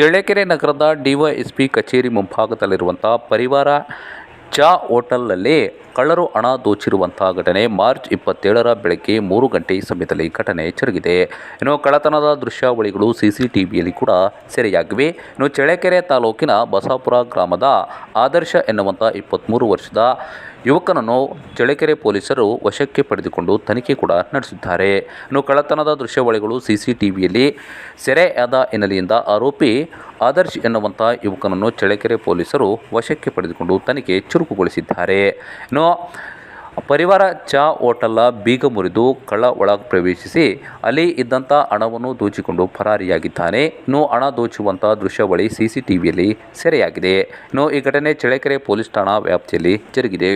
ಚಳ್ಳಕೆರೆ ನಗರದ ಡಿವೈಎಸ್ಪಿ ಕಚೇರಿ ಮುಂಭಾಗದಲ್ಲಿರುವಂಥ ಪರಿವಾರ ಚಾ ಹೋಟೆಲ್ನಲ್ಲಿ ಕಳ್ಳರು ಹಣ ದೋಚಿರುವಂತಹ ಘಟನೆ ಮಾರ್ಚ್ ಇಪ್ಪತ್ತೇಳರ ಬೆಳಗ್ಗೆ ಮೂರು ಗಂಟೆ ಸಮಯದಲ್ಲಿ ಘಟನೆ ಜರುಗಿದೆ. ಇನ್ನು ಕಳ್ಳತನದ ದೃಶ್ಯಾವಳಿಗಳು ಸಿಸಿಟಿವಿಯಲ್ಲಿ ಕೂಡ ಸೆರೆಯಾಗಿವೆ. ಇನ್ನು ಚಳ್ಳಕೆರೆ ತಾಲೂಕಿನ ಬಸಾಪುರ ಗ್ರಾಮದ ಆದರ್ಶ ಎನ್ನುವಂಥ ಇಪ್ಪತ್ತ್ಮೂರು ವರ್ಷದ ಯುವಕನನ್ನು ಚಳ್ಳಕೆರೆ ಪೊಲೀಸರು ವಶಕ್ಕೆ ಪಡೆದುಕೊಂಡು ತನಿಖೆ ಕೂಡ ನಡೆಸಿದ್ದಾರೆ. ಇನ್ನು ಕಳ್ಳತನದ ದೃಶ್ಯಾವಳಿಗಳು ಸಿಸಿಟಿವಿಯಲ್ಲಿ ಸೆರೆಯಾದ ಹಿನ್ನೆಲೆಯಿಂದ ಆರೋಪಿ ಆದರ್ಶ್ ಎನ್ನುವಂಥ ಯುವಕನನ್ನು ಚಳ್ಳಕೆರೆ ಪೊಲೀಸರು ವಶಕ್ಕೆ ಪಡೆದುಕೊಂಡು ತನಿಖೆ ಚುರುಕುಗೊಳಿಸಿದ್ದಾರೆ. ಇನ್ನು ಪರಿವಾರ ಚಾ ಹೋಟೆಲ್ನ ಬೀಗ ಮುರಿದು ಕಳ್ಳ ಒಳಗೆ ಪ್ರವೇಶಿಸಿ ಅಲ್ಲಿ ಇದ್ದಂಥ ಹಣವನ್ನು ದೋಚಿಕೊಂಡು ಪರಾರಿಯಾಗಿದ್ದಾನೆ. ಇನ್ನು ಹಣ ದೋಚುವಂಥ ದೃಶ್ಯಾವಳಿ ಸಿ ಸಿ ಟಿ ವಿಯಲ್ಲಿ ಸೆರೆಯಾಗಿದೆ. ಇನ್ನು ಈ ಘಟನೆ ಚಳ್ಳಕೆರೆ ಪೊಲೀಸ್ ಠಾಣಾ ವ್ಯಾಪ್ತಿಯಲ್ಲಿ ಜರುಗಿದೆ.